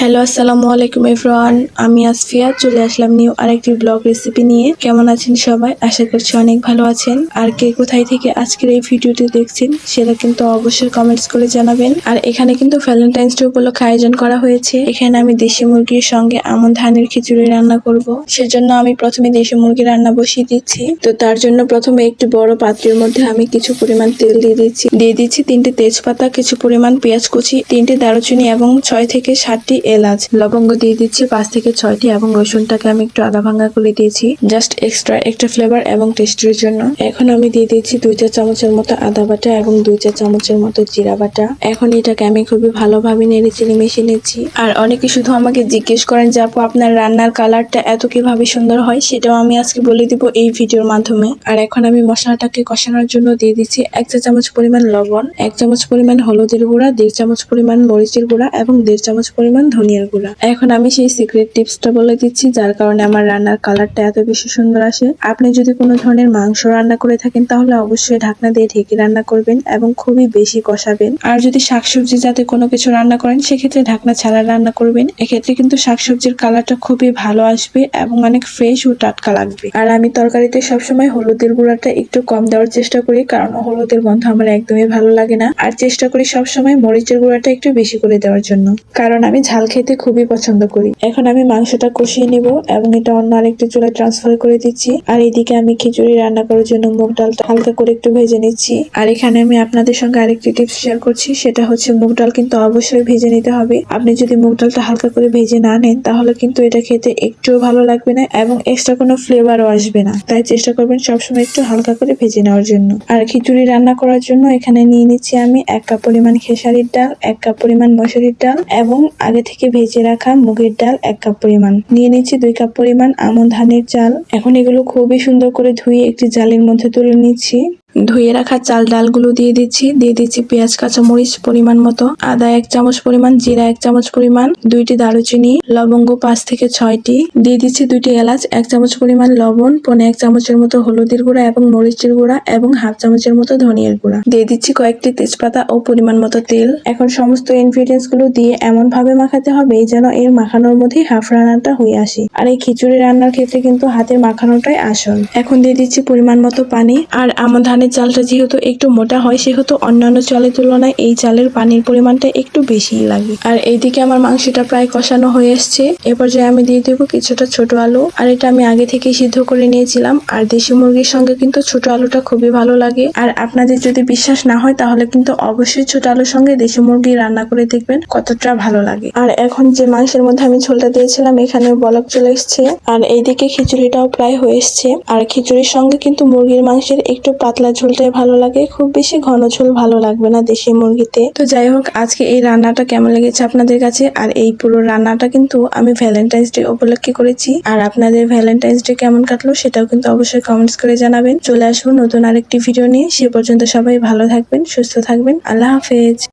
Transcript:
Hello আসসালামু আলাইকুম everyone আমি আসফিয়া চলে আসলাম নিউ আরেকটি ব্লগ রেসিপি নিয়ে। কেমন আছেন সবাই? আশা করছি অনেক ভালো আছেন। আর কে কোথায় থেকে আজকের এই ভিডিওটি দেখছেন, সেটা কিন্তু অবশ্যই কমেন্টস করে জানাবেন। আর এখানে কিন্তু ভ্যালেন্টাইন্স ডে উপলক্ষে আয়োজন করা হয়েছে। এখানে আমি দেশি মুরগির সঙ্গে আমন ধানের খিচুড়ি রান্না করব। সেজন্য আমি প্রথমে দেশি মুরগি রান্না বসিয়ে দিচ্ছি। তো তার জন্য প্রথমে একটি বড় পাত্রের মধ্যে আমি কিছু পরিমাণ তেল দিয়ে দিচ্ছি। দিয়ে দিচ্ছি তিনটে তেজপাতা, কিছু পরিমাণ পেঁয়াজ কুচি, তিনটে দারুচিনি এবং ছয় থেকে সাতটি এলাচ, লবঙ্গ দিয়ে দিচ্ছি পাঁচ থেকে ছয়টি এবং রসুনটাকে আমি একটু আদা ভাঙা করে দিয়েছি। জাস্ট এক্সট্রা একটা ফ্লেভার এবং টেস্টের জন্য। এখন আমি দিয়ে দিচ্ছি দুই চা চামচের মতো আদা বাটা এবং দুই চা চামচের মতো জিরা বাটা। এখন এটাকে আমি খুবই ভালোভাবে নেড়ে চেড়ে মিশিয়ে নিচ্ছি। আর অনেকে শুধু আমাকে জিজ্ঞেস করেন যে আপু, আপনার রান্নার কালারটা এত কীভাবে সুন্দর হয়, সেটাও আমি আজকে বলে দিব এই ভিডিওর মাধ্যমে। আর এখন আমি মশলাটাকে কষানোর জন্য দিয়ে দিচ্ছি এক চা চামচ পরিমাণ লবণ, এক চামচ পরিমাণ হলুদের গুঁড়া, দেড় চামচ পরিমাণ মরিচের গুঁড়া এবং দেড় চামচ পরিমাণ ধনিয়ার গুঁড়া। এখন আমি সেই সিক্রেট টিপসটা বলে দিচ্ছি, যার কারণে আমার রান্নার কালারটা এত বেশি সুন্দর আসে। আপনি যদি কোনো ধরনের মাংস রান্না করে থাকেন, তাহলে অবশ্যই ঢাকনা দিয়ে ঢেকে রান্না করবেন এবং খুবই বেশি কষাবেন। আর যদি শাকসবজি যাতে কোনো কিছু রান্না করেন, সেক্ষেত্রে ঢাকনা ছাড়া রান্না করবেন। এক্ষেত্রে কিন্তু শাকসবজির কালারটা খুবই ভালো আসবে এবং অনেক ফ্রেশ ও টাটকা লাগবে। আর আমি তরকারিতে সবসময় হলুদের গুঁড়াটা একটু কম দেওয়ার চেষ্টা করি, কারণ হলুদের গন্ধ আমার একদমই ভালো লাগে না। আর চেষ্টা করি সবসময় মরিচের গুঁড়াটা একটু বেশি করে দেওয়ার জন্য। কারণ আমি ঝাল খেতে খুবই পছন্দ করি। এখন আমি মাংসটা কষিয়ে নেব এবং এটা অন্য আরেকটি চুলায় ট্রান্সফার করে দিচ্ছি। আর এদিকে আমি খিচুড়ি রান্না করার জন্য মুগ ডালটা হালকা করে একটু ভেজে নিচ্ছি। আর এখানে আমি আপনাদের সঙ্গে আরেকটি টিপস শেয়ার করছি, সেটা হচ্ছে মুগ ডাল কিন্তু অবশ্যই ভেজে নিতে হবে। আপনি যদি মুগ ডালটা হালকা করে ভেজে না নেন, তাহলে কিন্তু এটা খেতে একটুও ভালো লাগবে না এবং এক্সট্রা কোনো ফ্লেভারও আসবে না। তাই চেষ্টা করবেন সবসময় একটু হালকা করে ভেজে নেওয়ার জন্য। আর খিচুড়ি রান্না করার জন্য এখানে নিয়ে নিচ্ছি আমি এক কাপ পরিমাণ খেসারির ডাল, এক কাপ পরিমাণ মসুরির ডাল এবং আগে থেকে ভেজে রাখা মুগের ডাল এক কাপ পরিমাণ। নিয়ে নিচ্ছি দুই কাপ পরিমাণ আমন ধানের চাল। এখন এগুলো খুবই সুন্দর করে ধুয়ে একটি জালের মধ্যে তুলে নিচ্ছি। ধুয়ে রাখা চাল ডালগুলো দিয়ে দিচ্ছি। দিয়ে দিচ্ছি পেঁয়াজ, কাঁচামরিচ পরিমাণ মতো, আদা এক চামচ পরিমাণ, জিরা এক চামচ পরিমাণ, দুইটি দারুচিনি, লবঙ্গ পাঁচ থেকে ছয়টি। দিয়ে দিচ্ছি দুইটি এলাচ, এক চামচ পরিমাণ লবণ, পনে এক চামচের মতো হলুদের গুঁড়া এবং মরিচের গুঁড়া এবং হাফ চামচের মতো ধনিয়ার গুঁড়া। দিয়ে দিচ্ছি কয়েকটি তেজপাতা ও পরিমাণ মতো তেল। এখন সমস্ত ইনগ্রিডিয়েন্টসগুলো দিয়ে এমন ভাবে মাখাতে হবে যেন এর মাখানোর মধ্যেই হাফ রান্নাটা হয়ে আসে। আর এই খিচুড়ি রান্নার ক্ষেত্রে কিন্তু হাতের মাখানোটাই আসল। এখন দিয়ে দিচ্ছি পরিমাণ মতো পানি। আর আমার ধানের চালটা যেহেতু একটু মোটা হয়, সেহেতু অন্যান্য চালের তুলনায় এই চালের পানির পরিমাণটা একটু বেশিই লাগে। আর এইদিকে আমার মাংসটা প্রায় কষানো হয়ে এসছে। এ পর্যায়ে আমি দিয়ে দেবো কিছুটা ছোট আলু। আর এটা আমি আগে থেকে সিদ্ধ করে নিয়েছিলাম। আর দেশি মুরগির সঙ্গে কিন্তু ছোট আলুটা খুবই ভালো লাগে। আর আপনাদের যদি বিশ্বাস না হয়, তাহলে কিন্তু অবশ্যই ছোট আলুর সঙ্গে দেশি মুরগি রান্না করে দেখবেন কতটা ভালো লাগে। আর এখন যে মাংসের মধ্যে আমি ঝোলটা দিয়েছিলাম এখানে বলক চলে এসছে। আর এইদিকে খিচুড়িটাও প্রায় হয়ে এসছে। আর খিচুড়ির সঙ্গে কিন্তু মুরগির মাংসের একটু পাতলা ঝোলটাই ভালো লাগে। খুব বেশি ঘন ঝোল ভালো লাগবে না দেশি মুরগিতে। তো যাই হোক, আজকে এই রান্নাটা কেমন লেগেছে আপনাদের কাছে? আর এই পুরো রান্নাটা কিন্তু আমি ভ্যালেন্টাইন্স ডে উপলক্ষে করেছি। আর আপনাদের ভ্যালেন্টাইন্স ডে কেমন কাটলো সেটাও কিন্তু অবশ্যই কমেন্টস করে জানাবেন। চলে আসব নতুন আরেকটি ভিডিও নিয়ে। সে পর্যন্ত সবাই ভালো থাকবেন, সুস্থ থাকবেন। আল্লাহ হাফেজ।